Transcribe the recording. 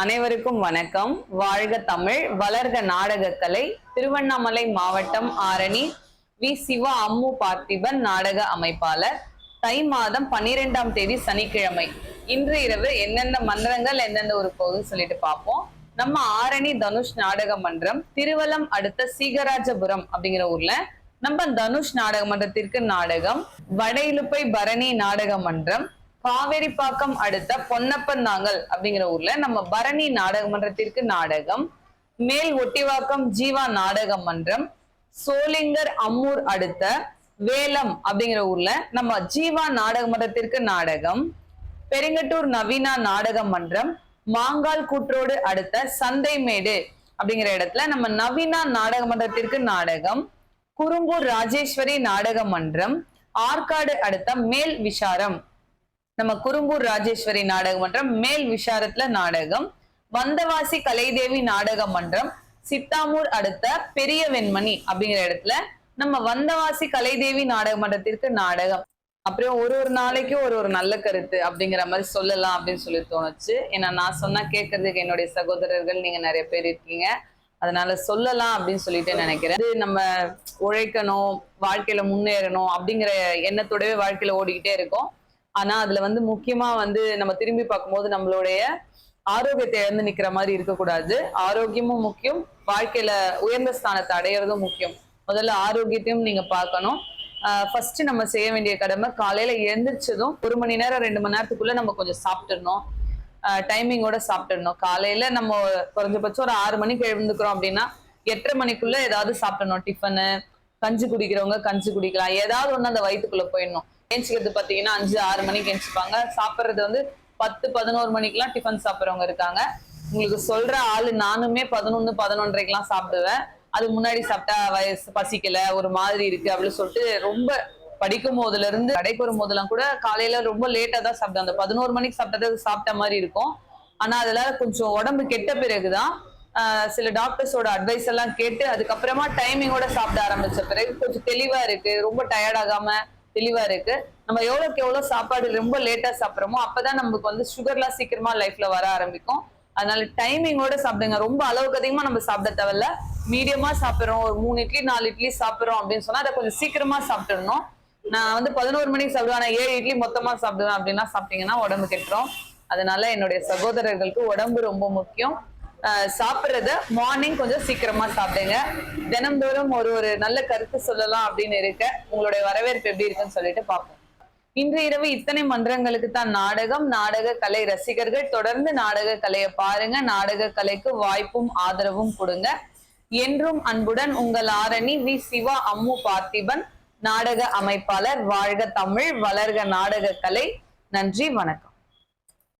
அனைவருக்கும் வணக்கம். வாழ்க தமிழ் வளர்க நாடகக்கலை திருவண்ணாமலை மாவட்டம் ஆரணி வி. சிவா அம்மு பார்த்திபன் நாடக அமைப்பாளர். தை மாதம் பன்னிரெண்டாம் தேதி சனிக்கிழமை. இன்று இரவு எந்தெந்த மன்றங்கள் எந்தெந்த ஒரு போகுதுன்னு சொல்லிட்டு பார்ப்போம். நம்ம ஆரணி தனுஷ் நாடக மன்றம் திருவலம் அடுத்த சீகராஜபுரம் அப்படிங்கிற ஊர்ல நம்ம தனுஷ் நாடக மன்றத்திற்கு நாடகம் வடையிலுப்பை பரணி நாடக மன்றம் காவேரிப்பாக்கம் அடுத்த பொன்னப்பன்னாங்கல் அப்படிங்கிற ஊர்ல நம்ம பரணி நாடக மன்றத்திற்கு நாடகம் மேல் ஒட்டிவாக்கம் ஜீவா நாடக மன்றம் சோளிங்கர் அம்மூர் அடுத்த வேலம் அப்படிங்கிற ஊர்ல நம்ம ஜீவா நாடக மன்றத்திற்கு நாடகம் பெருங்கட்டூர் நவீனா நாடக மன்றம் மாங்கால் கூற்றோடு அடுத்த சந்தைமேடு அப்படிங்கிற இடத்துல நம்ம நவீனா நாடக மன்றத்திற்கு நாடகம் குறும்பூர் ராஜேஸ்வரி நாடக மன்றம் ஆற்காடு அடுத்த மேல் விஷாரம் நம்ம குறும்பூர் ராஜேஸ்வரி நாடக மன்றம் மேல் விஷாரத்துல நாடகம் வந்தவாசி கலைதேவி நாடக மன்றம் சித்தாமூர் அடுத்த பெரிய வெண்மணி அப்படிங்கிற இடத்துல நம்ம வந்தவாசி கலைதேவி நாடக மன்றத்திற்கு நாடகம். அப்புறம் ஒரு ஒரு நாளைக்கும் ஒரு ஒரு நல்ல கருத்து அப்படிங்கிற மாதிரி சொல்லலாம் அப்படின்னு சொல்லி தோணுச்சு. ஏன்னா நான் சொன்னா கேட்கறதுக்கு என்னுடைய சகோதரர்கள் நீங்க நிறைய பேர் இருக்கீங்க. அதனால சொல்லலாம் அப்படின்னு சொல்லிட்டு நினைக்கிறேன். இது நம்ம உழைக்கணும் வாழ்க்கையில முன்னேறணும் அப்படிங்கிற எண்ணத்தோடவே வாழ்க்கையில ஓடிக்கிட்டே இருக்கோம். ஆனா அதுல வந்து முக்கியமா வந்து நம்ம திரும்பி பார்க்கும்போது நம்மளுடைய ஆரோக்கியத்தை இழந்து நிக்கிற மாதிரி இருக்கக்கூடாது. ஆரோக்கியமும் முக்கியம். வாழ்க்கையில உயர்ந்த ஸ்தானத்தை அடையிறதும் முக்கியம். முதல்ல ஆரோக்கியத்தையும் நீங்க பார்க்கணும். ஃபர்ஸ்ட் நம்ம செய்ய வேண்டிய கடமை காலையில எழுந்திரிச்சதும் ஒரு மணி நேரம் ரெண்டு மணி நேரத்துக்குள்ள நம்ம கொஞ்சம் சாப்பிட்டுடணும். டைமிங்கோட சாப்பிட்டுடணும். காலையில நம்ம குறைஞ்சபட்சம் ஒரு ஆறு மணிக்கு எழுந்துக்கிறோம் அப்படின்னா எட்டரை மணிக்குள்ள ஏதாவது சாப்பிடணும். டிஃபனு கஞ்சி குடிக்கிறவங்க கஞ்சி குடிக்கலாம். ஏதாவது ஒண்ணு அந்த வயிற்றுக்குள்ள போயிடணும். ஏஞ்சிக்கிறது பாத்தீங்கன்னா அஞ்சு ஆறு மணிக்கு ஏஞ்சிப்பாங்க சாப்பிட்றது வந்து பத்து பதினோரு மணிக்கெல்லாம் டிஃபன் சாப்பிட்றவங்க இருக்காங்க. உங்களுக்கு சொல்ற ஆளு நானுமே பதினொன்னு பதினொன்றரைக்கெல்லாம் சாப்பிடுவேன். அதுக்கு முன்னாடி சாப்பிட்டா வயசு பசிக்கல ஒரு மாதிரி இருக்கு அப்படின்னு சொல்லிட்டு ரொம்ப படிக்கும் போதுல இருந்து கடைக்கு வரும் போதெல்லாம் கூட காலையில ரொம்ப லேட்டா தான் சாப்பிட்டேன் அந்த பதினோரு மணிக்கு சாப்பிட்டது சாப்பிட்ட மாதிரி இருக்கும். ஆனா அதுல கொஞ்சம் உடம்பு கெட்ட பிறகுதான் ஆஹ் சில டாக்டர்ஸோட அட்வைஸ் எல்லாம் கேட்டு அதுக்கப்புறமா டைமிங்கோட சாப்பிட ஆரம்பிச்ச பிறகு கொஞ்சம் தெளிவா இருக்கு. ரொம்ப டயர்ட் ஆகாம தெளிவா இருக்கு. நம்ம எவ்வளவுக்கு எவ்வளவு சாப்பாடு ரொம்ப லேட்டா சாப்பிடுறோமோ அப்பதான் நமக்கு வந்து சுகர்லாம் சீக்கிரமா லைஃப்ல வர ஆரம்பிக்கும். அதனால டைமிங்கோட சாப்பிடுங்க. ரொம்ப அளவுக்கு அதிகமா நம்ம சாப்பிட தேவையில்ல. மீடியமா சாப்பிடுறோம். ஒரு மூணு இட்லி நாலு இட்லி சாப்பிடுறோம் அப்படின்னு சொன்னா அதை கொஞ்சம் சீக்கிரமா சாப்பிட்டுடணும். நான் வந்து பதினோரு மணிக்கு சாப்பிடுவேன். ஆனா ஏழு இட்லி மொத்தமா சாப்பிடுவேன் அப்படின்னா சாப்பிட்டீங்கன்னா உடம்பு கெட்டுரும். அதனால என்னுடைய சகோதரர்களுக்கு உடம்பு ரொம்ப முக்கியம். சாப்பிட்றத மார்னிங் கொஞ்சம் சீக்கிரமா சாப்பிடுங்க. தினம்தோறும் ஒரு ஒரு நல்ல கருத்து சொல்லலாம் அப்படின்னு இருக்க. உங்களுடைய வரவேற்பு எப்படி இருக்குன்னு சொல்லிட்டு பார்ப்போம். இன்று இரவு இத்தனை மன்றங்களுக்கு தான் நாடகம். நாடக கலை ரசிகர்கள் தொடர்ந்து நாடக கலையை பாருங்க. நாடக கலைக்கு வாய்ப்பும் ஆதரவும் கொடுங்க. என்றும் அன்புடன் உங்கள் ஆரணி வி. சிவா அம்மு பார்த்திபன் நாடக அமைப்பாளர் வாழ்க தமிழ் வளர்க நாடக கலை. நன்றி வணக்கம்.